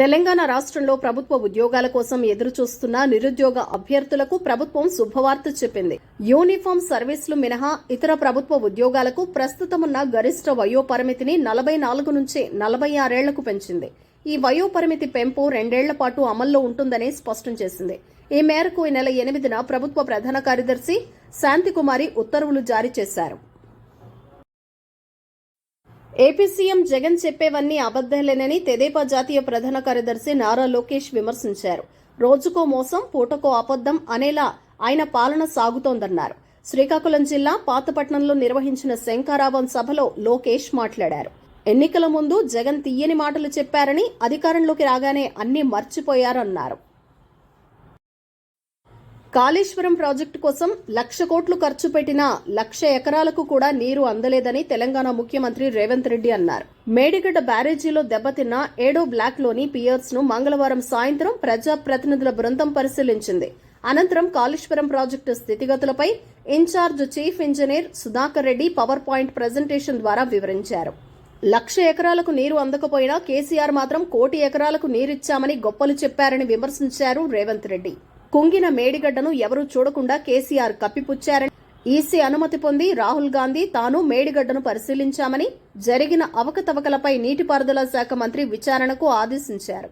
తెలంగాణ రాష్ట్రంలో ప్రభుత్వ ఉద్యోగాల కోసం ఎదురుచూస్తున్న నిరుద్యోగ అభ్యర్థులకు ప్రభుత్వం శుభవార్త చెప్పింది. యూనిఫామ్ సర్వీసులు మినహా ఇతర ప్రభుత్వ ఉద్యోగాలకు ప్రస్తుతమున్న గరిష్ట వయోపరిమితిని నలభై నాలుగు నుంచి నలభై ఆరేళ్ళకు పెంచింది. ఈ వయోపరిమితి పెంపు రెండేళ్ళ పాటు అమల్లో ఉంటుందని స్పష్టం చేసింది. ఈ మేరకు ఈ నెల ఎనిమిదిన ప్రభుత్వ ప్రధాన కార్యదర్శి శాంతికుమారి ఉత్తర్వులు జారీ చేశారు. ఏపీ సీఎం జగన్ చెప్పేవన్నీ అబద్దాలేనని తెదేపా జాతీయ ప్రధాన కార్యదర్శి నారా లోకేష్ విమర్శించారు. రోజుకో మోసం పూటకో అబద్దం అనేలా ఆయన పాలన సాగుతోందన్నారు. శ్రీకాకుళం జిల్లా పాతపట్నంలో నిర్వహించిన శంకారావం సభలో లోకేష్ మాట్లాడారు. ఎన్నికల ముందు జగన్ తీయని మాటలు చెప్పారని అధికారంలోకి రాగానే అన్ని మర్చిపోయారన్నారు. కాళేశ్వరం ప్రాజెక్టు కోసం లక్ష కోట్లు ఖర్చు పెట్టినా లక్ష ఎకరాలకు కూడా నీరు అందలేదని తెలంగాణ ముఖ్యమంత్రి రేవంత్ రెడ్డి అన్నారు. మేడిగడ్డ బ్యారేజీలో దెబ్బతిన్న ఏడో బ్లాక్లోని పియర్స్ను మంగళవారం సాయంత్రం ప్రజా ప్రతినిధుల బృందం పరిశీలించింది. అనంతరం Kaleshwaram project స్థితిగతులపై in charge chief engineer Sudhakar Reddy power point presentation ద్వారా వివరించారు. లక్ష ఎకరాలకు నీరు అందకపోయినా కేసీఆర్ మాత్రం కోటి ఎకరాలకు నీరిచ్చామని గొప్పలు చెప్పారని విమర్శించారు రేవంత్ రెడ్డి. కుంగిన మేడిగడ్డను ఎవరూ చూడకుండా కేసీఆర్ కప్పిపుచ్చారని ఈసీ అనుమతి పొంది రాహుల్ గాంధీ తాను మేడిగడ్డను పరిశీలించామని జరిగిన అవకతవకలపై నీటిపారుదల శాఖ మంత్రి విచారణకు ఆదేశించారు.